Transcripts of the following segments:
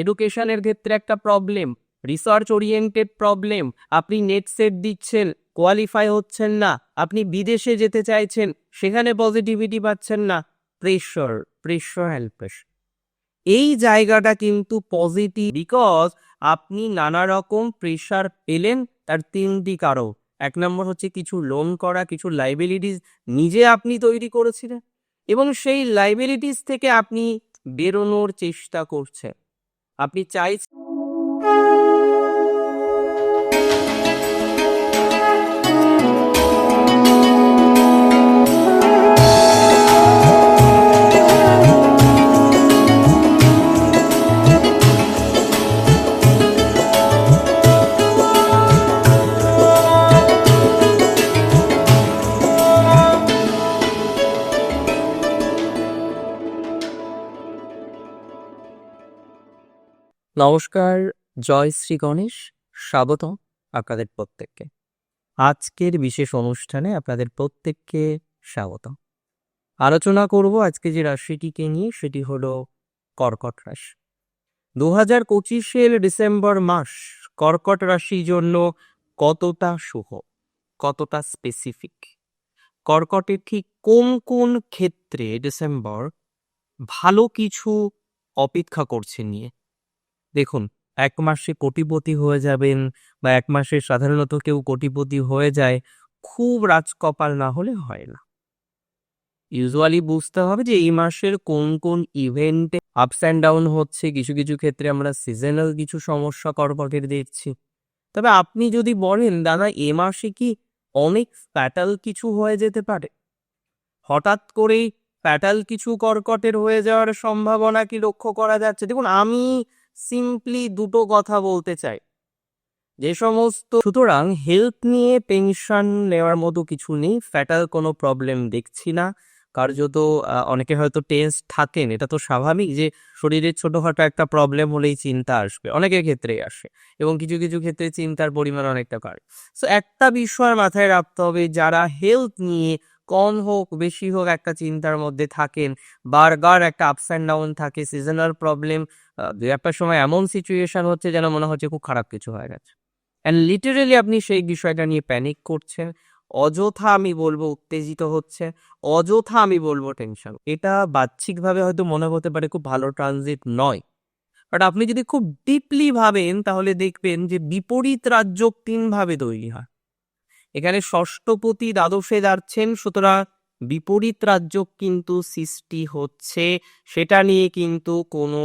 এডুকেশনের ক্ষেত্রে একটা প্রবলেম রিসার্চ ওরিয়েন্টেড প্রবলেম আপনি নেট সেট দিচ্ছেন কোয়ালিফাই হচ্ছেন না, আপনি বিদেশে যেতে চাইছেন, সেখানে পজিটিভিটি পাচ্ছেন না প্রেশার প্রেশার অ্যান্ড এই জায়গাটা কিন্তু পজিটিভ বিকজ আপনি নানা রকম প্রেশার পেলেন তার তিনটি কারণ। এক নম্বর হচ্ছে কিছু লোন করা, কিছু লাইবিলিটিস নিজে আপনি তৈরি করেছিলেন এবং সেই লাইবিলিটিস থেকে আপনি বেরোনোর চেষ্টা করছেন। আপনি চাইছেন নমস্কার, জয় শ্রী গণেশ স্বাগত আপনাদের প্রত্যেককে। আজকের বিশেষ অনুষ্ঠানে আপনাদের প্রত্যেককে স্বাগত আলোচনা করব আজকে যে রাশিটিকে নিয়ে, সেটি হলো কর্কট রাশি। দু হাজার পঁচিশের ডিসেম্বর মাস কর্কট রাশির জন্য কতটা শুভ, কতটা স্পেসিফিক কর্কটের ঠিক কোন কোন ক্ষেত্রে ডিসেম্বর ভালো কিছু অপেক্ষা করছে নিয়ে দেখুন, এক মাসে কোটিপতি হয়ে যাবেন বা এক মাসে সাধারণত কেউ কোটিপতি হয়ে যায়, খুব রাজকপাল না হলে হয় না। ইউজুয়ালি বুঝতে হবে যে এই মাসের কোন কোন ইভেন্টে আপস অ্যান্ড ডাউন হচ্ছে, কিছু কিছু ক্ষেত্রে আমরা সিজনাল কিছু সমস্যা কর্কটের দেখছি। তবে আপনি যদি বলেন, দাদা, এ মাসে কি অনেক প্যাটাল কিছু হয়ে যেতে পারে? হঠাৎ করেই প্যাটাল কিছু কর্কটের হয়ে যাওয়ার সম্ভাবনা কি লক্ষ্য করা যাচ্ছে? দেখুন, আমি সিম্পলি দুটো কথা বলতে চাই। যে সমস্ত সুতরাং হেলথ নিয়ে টেনশন নেওয়ার মতো কিছু নেই ফ্যাটাল কোনো প্রবলেম দেখছি না। কার্যত অনেকে হয়তো টেন্স থাকেন, এটা তো স্বাভাবিক যে শরীরের ছোটখাটো একটা প্রবলেম হলেই চিন্তা আসবে, অনেকের ক্ষেত্রেই আসে এবং কিছু কিছু ক্ষেত্রে চিন্তার পরিমাণ অনেকটা বাড়ে। সো একটা বিষয় মাথায় রাখতে হবে, যারা হেলথ নিয়ে কম হোক, বেশি হোক একটা চিন্তার মধ্যে থাকেন, বারবার একটা আপস অ্যান্ড ডাউন থাকে সিজনাল প্রবলেম দু একটা সময় এমন সিচুয়েশন হচ্ছে যেন মনে হচ্ছে খুব খারাপ কিছু হয়ে গেছে। অ্যান্ড লিটারেলি আপনি সেই বিষয়টা নিয়ে প্যানিক করছেন, অযথা আমি বলব উত্তেজিত হচ্ছে অযথা আমি বলব টেনশন এটা বাহ্যিকভাবে হয়তো মনে হতে পারে খুব ভালো ট্রানজিট নয়। বাট আপনি যদি খুব ডিপলি ভাবেন, তাহলে দেখবেন যে বিপরীত রাজ্য তিনভাবে তৈরি হয়। এখানে ষষ্ঠপতি দ্বাদশে যাচ্ছেন, সুতরাং বিপরীত রাজ্য কিন্তু সৃষ্টি হচ্ছে। সেটা নিয়ে কিন্তু কোনো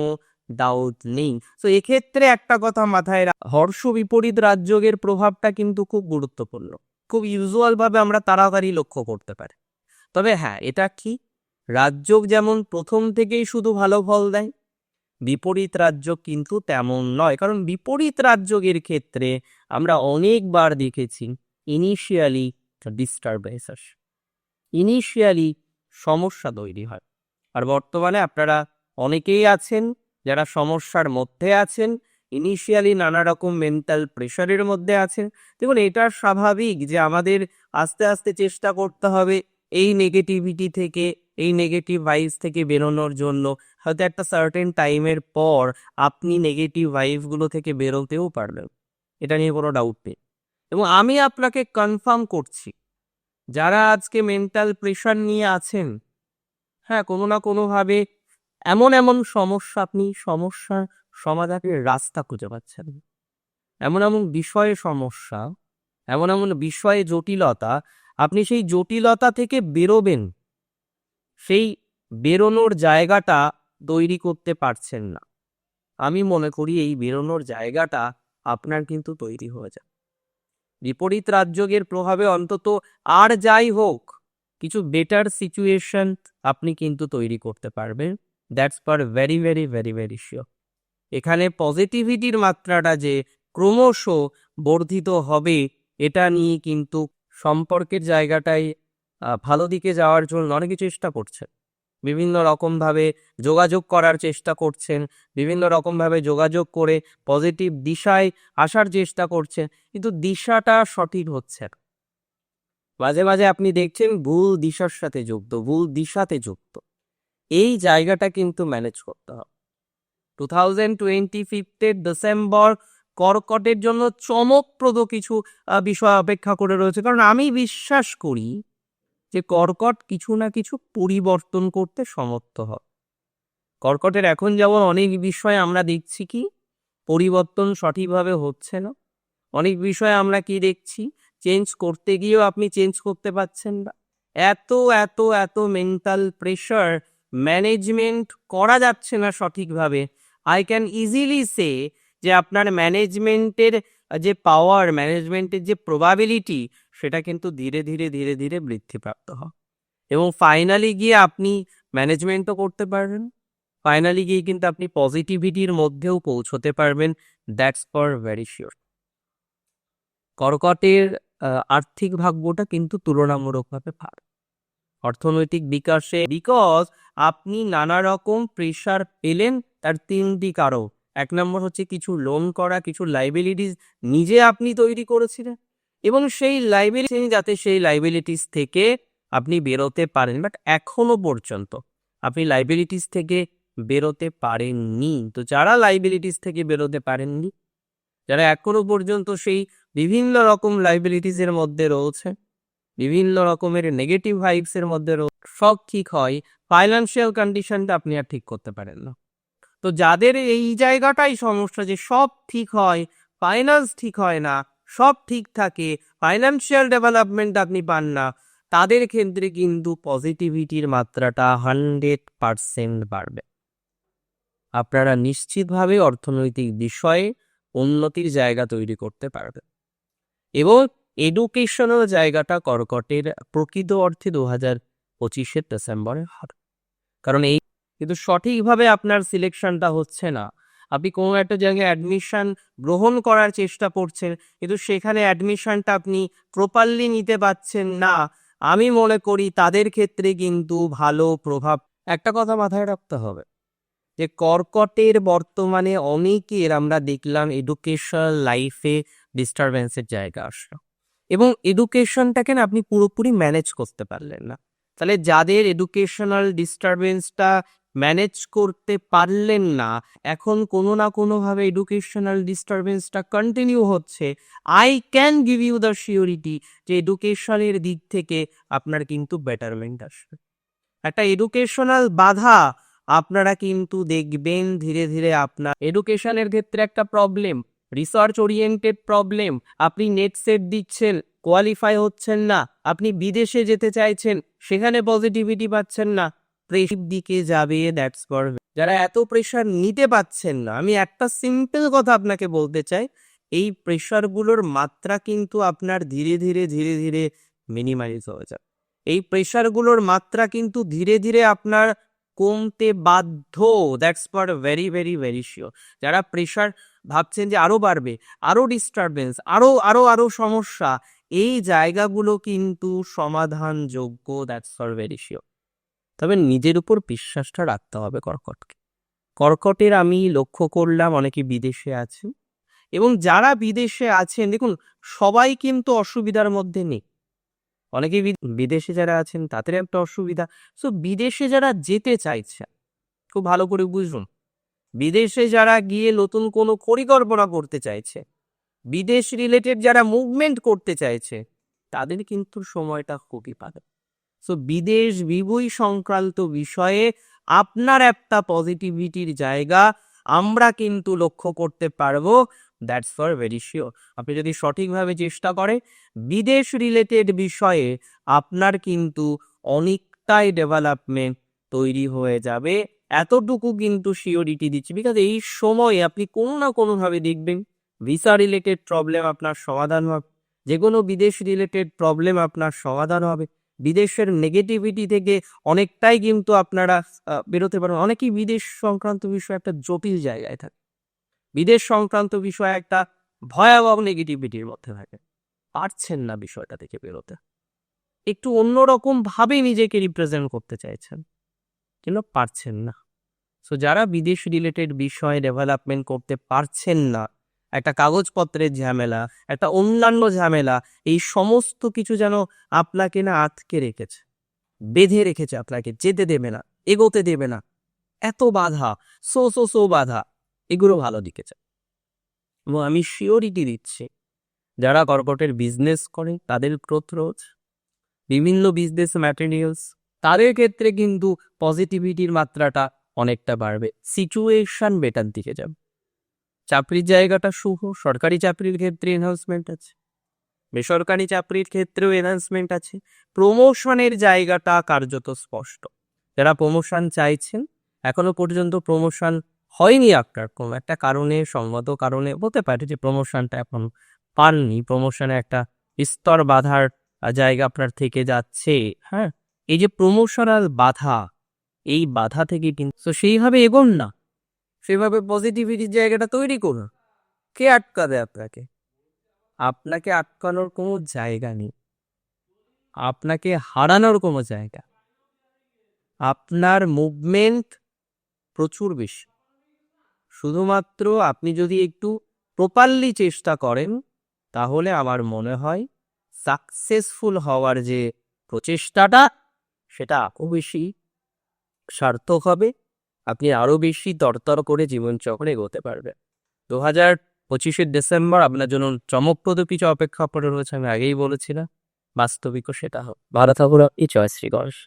ডাউট নেই। তো এক্ষেত্রে একটা কথা মাথায় হর্ষ বিপরীত রাজযোগের প্রভাবটা কিন্তু খুব গুরুত্বপূর্ণ। খুব ইউজুয়াল ভাবে আমরা তাড়াতাড়ি লক্ষ্য করতে পারি। তবে হ্যাঁ এটা কি? রাজযোগ যেমন প্রথম থেকেই শুধু ভালো ফল দেয়, বিপরীত রাজ্য কিন্তু তেমন নয়। কারণ বিপরীত রাজযোগের ক্ষেত্রে আমরা অনেকবার দেখেছি ইনিশিয়ালি ডিস্টারবেন্স আসে ইনিশিয়ালি সমস্যা তৈরি হয়। আর বর্তমানে আপনারা অনেকেই আছেন যারা সমস্যার মধ্যে আছেন ইনিশিয়ালি নানা রকম মেন্টাল প্রেশারের মধ্যে আছেন, দেখুন এটা স্বাভাবিক যে আমাদের আস্তে আস্তে চেষ্টা করতে হবে এই নেগেটিভিটি থেকে, এই নেগেটিভ ভাইবস থেকে বেরোনোর জন্য। হয়তো একটা সার্টেন টাইমের পর আপনি নেগেটিভ ভাইবসগুলো থেকে বেরোতেও পারবেন। এটা নিয়ে কোনো ডাউট নেই। এবং আমি আপনাকে কনফার্ম করছি, যারা আজকে মেন্টাল প্রেশার নিয়ে আছেন হ্যাঁ কোনো না কোনোভাবে এমন এমন সমস্যা আপনি সমস্যার সমাধানের রাস্তা খুঁজে পাচ্ছেন। এমন এমন বিষয়ে সমস্যা, এমন এমন বিষয়ে জটিলতা, আপনি সেই জটিলতা থেকে বেরোবেন। সেই বেরোনোর জায়গাটা তৈরি করতে পারছেন না। আমি মনে করি এই বেরোনোর জায়গাটা আপনার কিন্তু তৈরি হয়ে যায় বিপরীত রাজযোগের প্রভাবে অন্তত আর যাই হোক, কিছু বেটার সিচুয়েশন আপনি কিন্তু তৈরি করতে পারবেন। That's for very very very very sure এখানে পজিটিভিটির মাত্রাটা যে ক্রমশ বর্ধিত হবে, এটা নিয়ে কিন্তু সম্পর্কের জায়গাটাই ভালো দিকে যাওয়ার জন্য অনেকে চেষ্টা করছে বিভিন্ন রকমভাবে যোগাযোগ করার চেষ্টা করছেন, বিভিন্ন রকমভাবে যোগাযোগ করে পজিটিভ দিশায় আসার চেষ্টা করছেন, কিন্তু দিশাটা সঠিক হচ্ছে না। মাঝে মাঝে আপনি দেখছেন ভুল দিশার সাথে যুক্ত, ভুল দিশাতে যুক্ত। এই জায়গাটা কিন্তু ম্যানেজ করতে হবে। টু থাউজেন্ড টোয়েন্টি ফিফথের ডিসেম্বর কর্কটের জন্য চমকপ্রদ কিছু বিষয় অপেক্ষা করে রয়েছে। কারণ আমি বিশ্বাস করি যে কর্কট কিছু না কিছু পরিবর্তন করতে সমর্থ হয় কর্কটের এখন যেমন অনেক বিষয় আমরা দেখছি কি, পরিবর্তন সঠিকভাবে হচ্ছে না। অনেক বিষয় আমরা কি দেখছি চেঞ্জ করতে গিয়েও আপনি চেঞ্জ করতে পারছেন না। এত এত এত মেন্টাল প্রেশার ম্যানেজমেন্ট করা যাচ্ছে না সঠিকভাবে। আই ক্যান ইজিলি সে যে আপনার ম্যানেজমেন্টের যে পাওয়ার ম্যানেজমেন্টের যে প্রবাবিলিটি সেটা কিন্তু ধীরে ধীরে ধীরে ধীরে বৃদ্ধিপ্রাপ্ত হয় এবং ফাইনালি গিয়ে আপনি ম্যানেজমেন্টও করতে পারবেন। ফাইনালি গিয়ে কিন্তু আপনি পজিটিভিটির মধ্যেও পৌঁছতে পারবেন। দ্যাটস ফর ভেরি শিওর কর্কটের আর্থিক ভাগ্যটা কিন্তু তুলনামূলকভাবে ভালো। অর্থনৈতিক বিকাশে বিকজ আপনি নানা রকম প্রেশার পেলেন তার তিনটি কারণ এক নম্বর হচ্ছে কিছু লোন করা, কিছু লাইবিলিটিস নিজে আপনি তৈরি করেছিলেন। এবং সেই লাইবিলিটি যাতে সেই লাইবিলিটিস থেকে আপনি বেরোতে পারেন বাট এখনও পর্যন্ত আপনি লাইবিলিটিস থেকে বেরোতে পারেননি। তো যারা লাইবিলিটিস থেকে বেরোতে পারেননি, যারা এখনও পর্যন্ত সেই বিভিন্ন রকম লাইবিলিটিসের মধ্যে রয়েছে বিভিন্ন রকমের নেগেটিভ ভাইবসের মধ্যে সব ঠিক হয় ফাইন্যান্সিয়াল কন্ডিশনটা আপনি আর ঠিক করতে পারেন না। তো যাদের এই জায়গাটাই সমস্যা যে সব ঠিক হয় ফাইন্যান্স ঠিক হয় না, সব ঠিক থাকে ফাইন্যান্সিয়াল ডেভেলপমেন্ট আপনি পান না, তাদের ক্ষেত্রে কিন্তু পজিটিভিটির মাত্রাটা হান্ড্রেড পারসেন্ট বাড়বে। আপনারা নিশ্চিতভাবে অর্থনৈতিক বিষয়ে উন্নতির জায়গা তৈরি করতে পারবেন। এবং এডুকেশনাল জায়গাটা কর্কটের প্রকৃত অর্থে দু হাজার পঁচিশের ডিসেম্বরে হবে কারণ এই কিন্তু সঠিকভাবে আপনার সিলেকশনটা হচ্ছে না। আপনি কোনো একটা জায়গায় অ্যাডমিশন গ্রহণ করার চেষ্টা করছেন, কিন্তু সেখানে অ্যাডমিশনটা আপনি প্রপারলি নিতে পারছেন না। আমি মনে করি তাদের ক্ষেত্রে কিন্তু ভালো প্রভাব। একটা কথা মাথায় রাখতে হবে যে কর্কটের বর্তমানে অনেকের আমরা দেখলাম এডুকেশনাল লাইফে ডিস্টারবেন্সের জায়গা আসলো। এবং এডুকেশনটাকে না আপনি পুরোপুরি ম্যানেজ করতে পারলেন না। তাহলে যাদের এডুকেশনাল ডিস্টারবেন্সটা ম্যানেজ করতে পারলেন না, এখন কোনো না কোনোভাবে এডুকেশনাল ডিস্টারবেন্সটা কন্টিনিউ হচ্ছে I can give you the surety যে এডুকেশনের দিক থেকে আপনার কিন্তু বেটারমেন্ট আসবে। একটা এডুকেশনাল বাধা আপনারা কিন্তু দেখবেন ধীরে ধীরে আপনার এডুকেশনের ক্ষেত্রে একটা প্রবলেম রিসার্চ ওরিয়েন্টেড প্রবলেম আপনি নেট সেট দিচ্ছেন কোয়ালিফাই হচ্ছেন না, আপনি বিদেশে যেতে চাইছেন, সেখানে পজিটিভিটি পাচ্ছেন না প্রেশিভ দিকে যাবে দ্যাটস ফর যারা এত প্রেশার নিতে পাচ্ছেন না, আমি একটা সিম্পল কথা আপনাকে বলতে চাই, এই প্রেশারগুলোর মাত্রা কিন্তু আপনার ধীরে ধীরে ধীরে ধীরে মিনিমাইজ হয়ে যাবে। এই প্রেশারগুলোর মাত্রা কিন্তু ধীরে ধীরে আপনার কমতে বাধ্য that's for very very very sure যারা প্রেশার ভাবছেন যে আরও বাড়বে আরও ডিস্টারবেন্স আরও আরও আরও সমস্যা, এই জায়গাগুলো কিন্তু সমাধানযোগ্য দ্যাটস ফর ভেরি শিওর তবে নিজের উপর বিশ্বাসটা রাখতে হবে কর্কটকে। কর্কটের আমি লক্ষ্য করলাম, অনেকে বিদেশে আছে এবং যারা বিদেশে আছেন, দেখুন, সবাই কিন্তু অসুবিধার মধ্যে নেই। অনেকে বিদেশে যারা আছেন, তাদের একটা অসুবিধা সো বিদেশে যারা যেতে চাইছে খুব ভালো করে বুঝুন বিদেশে যারা গিয়ে নতুন কোনো পরিকল্পনা করতে চাইছে, বিদেশ রিলেটেড যারা মুভমেন্ট করতে চাইছে, তাদের কিন্তু সময়টা খুবই ভালো। সো বিদেশ বিবই সংক্রান্ত বিষয়ে আপনার একটা পজিটিভিটির জায়গা আমরা কিন্তু লক্ষ্য করতে পারব দ্যাটস ফর ভেরি শিওর আপনি যদি সঠিকভাবে চেষ্টা করে, বিদেশ রিলেটেড বিষয়ে আপনার কিন্তু অনেকটাই ডেভেলপমেন্ট তৈরি হয়ে যাবে। এতটুকু কিন্তু শিওরিটি দিচ্ছি। বিকজ এই সময়ে আপনি কোনো না কোনোভাবে দেখবেন ভিসা রিলেটেড প্রবলেম আপনার সমাধান হবে। যে কোনো বিদেশ রিলেটেড প্রবলেম আপনার সমাধান হবে। বিদেশের নেগেটিভিটি থেকে অনেকটাই কিন্তু আপনারা বেরোতে পারবেন। অনেকেই বিদেশ সংক্রান্ত বিষয় একটা জটিল জায়গায় থাকে। বিদেশ সংক্রান্ত বিষয় একটা ভয়াবহ নেগেটিভিটির মধ্যে থাকে। পারছেন না বিষয়টা থেকে বেরোতে। একটু অন্যরকম ভাবে নিজেকে রিপ্রেজেন্ট করতে চাইছেন। কিন্তু পারছেন না। সো যারা বিদেশ রিলেটেড বিষয়ে ডেভেলপমেন্ট করতে পারছেন না, একটা কাগজপত্রের ঝামেলা, একটা অন্যান্য ঝামেলা, এই সমস্ত কিছু যেন আপনাকে না আটকে রেখেছে, বেঁধে রেখেছে আপনাকে, যেতে দেবে না, এগোতে দেবে না, এত বাধা সো সো সো বাধা, এগুলো ভালো দিকে যায়। এবং আমি শিওরিটি দিচ্ছি, যারা কর্পোরেটের বিজনেস করে তাদের গ্রোথ রোজ বিভিন্ন বিজনেস ম্যাটেরিয়ালস তাদের ক্ষেত্রে কিন্তু পজিটিভিটির মাত্রাটা অনেকটা বাড়বে। সিচুয়েশন বেটার দিকে যাবে। চাকরির জায়গাটা শুভ, সরকারি চাকরির ক্ষেত্রে এনহান্সমেন্ট আছে। বেসরকারি চাকরির ক্ষেত্রেও এনহান্সমেন্ট আছে। প্রমোশনের জায়গাটা কার্যত স্পষ্ট। যারা প্রমোশন চাইছেন, এখনও পর্যন্ত প্রমোশন হয়নি আপনার। কোনো একটা কারণে সংগত কারণে হতে পারে যে প্রমোশনটা এখন পাননি। প্রমোশনে একটা স্তর বাধার জায়গা আপনার থেকে যাচ্ছে হ্যাঁ? এই যে প্রমোশনাল বাধা, এই বাধা থেকে কিন্তু তো সেইভাবে এগোন না। সেভাবে পজিটিভিটির জায়গাটা তৈরি করুন। কে আটকাবে আপনাকে? আপনাকে আটকানোর কোনো জায়গা নেই। আপনাকে হারানোর কোনো জায়গা। আপনার মুভমেন্ট প্রচুর বেশি। শুধুমাত্র আপনি যদি একটু প্রপারলি চেষ্টা করেন, তাহলে আমার মনে হয় সাকসেসফুল হওয়ার যে প্রচেষ্টাটা সেটা আরও বেশি সার্থক হবে, আপনি আরও বেশি তরতর করে জীবনচক্রে এগোতে পারবেন। দু হাজার পঁচিশে ডিসেম্বর আপনার জন্য চমকপ্রদ কিছু অপেক্ষা করে রয়েছে, আমি আগেই বলেছিলাম, বাস্তবিকও সেটা হোক। ভালো থাকুন এই জয় শ্রী গণেশ।